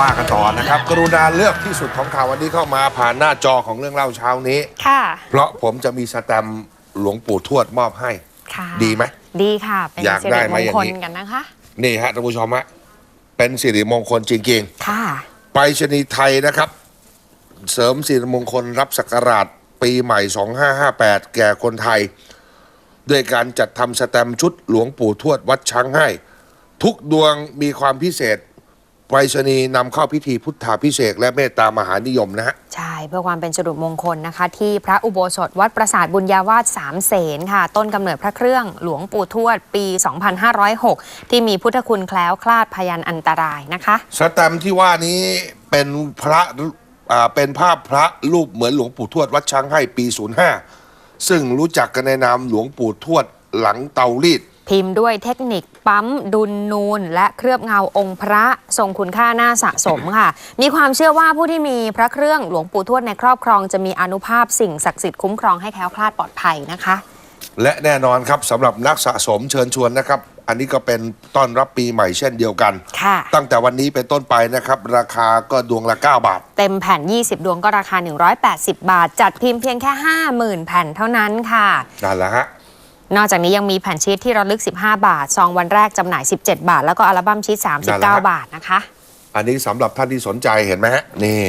ว่ากันต่อนะครับ กรุณาเลือกที่สุดของข่าววันนี้เข้ามาผ่านหน้าจอของเรื่องเล่าเช้านี้ ค่ะ เพราะผมจะมีสแตมป์หลวงปู่ทวดมอบให้ ค่ะดีไหม ดีค่ะ เป็นอยากสิได้ริไหมมงอย่างคลนี้ กันนะคะ นี่ฮะท่านผู้ชมฮะเป็นสิริมงคลจริงค่ะๆไปรษณีย์ไทยนะครับ เสริมสิริมงคลรับศักราชปีใหม่ 2558 แก่คนไทย ด้วยการจัดทำสแตมป์ชุดหลวงปู่ทวดวัดช้างให้ ทุกดวงมีความพิเศษ ไปรษณีย์นำเข้าพิธีพุทธาพิเศษกและเมตตามหานิยมนะฮะ ใช่ เพื่อความเป็นสิริมงคลนะคะ ที่พระอุโบสถวัดปราสาทบุญญาวาสสามเสนค่ะ ต้นกำเนิดพระเครื่องหลวงปู่ทวดปี 2506 ที่มีพุทธคุณแคล้วคลาดพยันอันตรายนะคะ สแตมป์ที่ว่านี้เป็นพระอ่าเป็นภาพพระรูปเหมือนหลวงปู่ทวดวัดช้างให้ปี 05 ซึ่งรู้จักกันในนามหลวงปู่ทวดหลังเตารีด พิมพ์ด้วยเทคนิคปั๊มดุลนูน และเคลือบเงาองค์พระทรงคุณค่าน่าสะสมค่ะ มีความเชื่อว่าผู้ที่มีพระเครื่องหลวงปู่ทวดในครอบครอง จะมีอานุภาพสิ่งศักดิ์สิทธิ์คุ้มครองให้แคล้วคลาดปลอดภัยนะคะ และแน่นอนครับสำหรับนักสะสมเชิญชวนนะครับ อันนี้ก็เป็นต้อนรับปีใหม่เช่นเดียวกัน ค่ะ ตั้งแต่วันนี้เป็นต้นไปนะครับ ราคาก็ดวงละ 9 บาท เต็มแผ่น 20 ดวงก็ราคา 180 บาท จัดพิมพ์เพียงแค่ 50,000 แผ่นเท่านั้นค่ะ นั่นแหละฮะ นอกจากนี้ยังมีแผ่นชีตที่ระลึก 15 บาท ซองวันแรกจำหน่าย 17 บาท แล้วก็อัลบั้มชีตนั่น39แหละฮะบาทนะคะ อันนี้สำหรับท่านที่สนใจเห็นไหมฮะนี่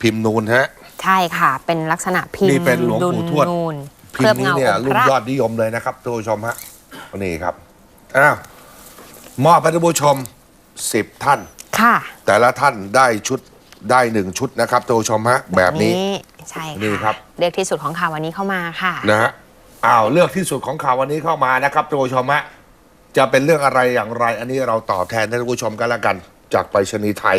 พิมพ์นูนฮะ ใช่ค่ะ เป็นลักษณะพิมพ์นี่เป็นหลวงปู่ทวด นูนพิเคลืมอบพ์นี้เงาเนี่ยองค์รุ่พนระยอดนิยมเลยนะครับท่านผู้ชมฮะนี่ครับอ้าวมอบให้ท่านผู้ชม 10 ท่าน ค่ะ แต่ละท่านได้ชุดได้หนึ่งชุดนะครับท่านผู้ชมฮะแบบนี้ ใช่นี่ค่ะครับเรียกที่สุดของข่าววันนี้เข้ามาค่ะ นะฮะ อ้าวเลือกที่สุดของข่าววันนี้เข้ามานะครับทุกผู้ชมฮะจะเป็นเรื่องอะไรอย่างไร อันนี้เราตอบแทนท่านผู้ชมกันละกัน จากไปรษณีย์ไทย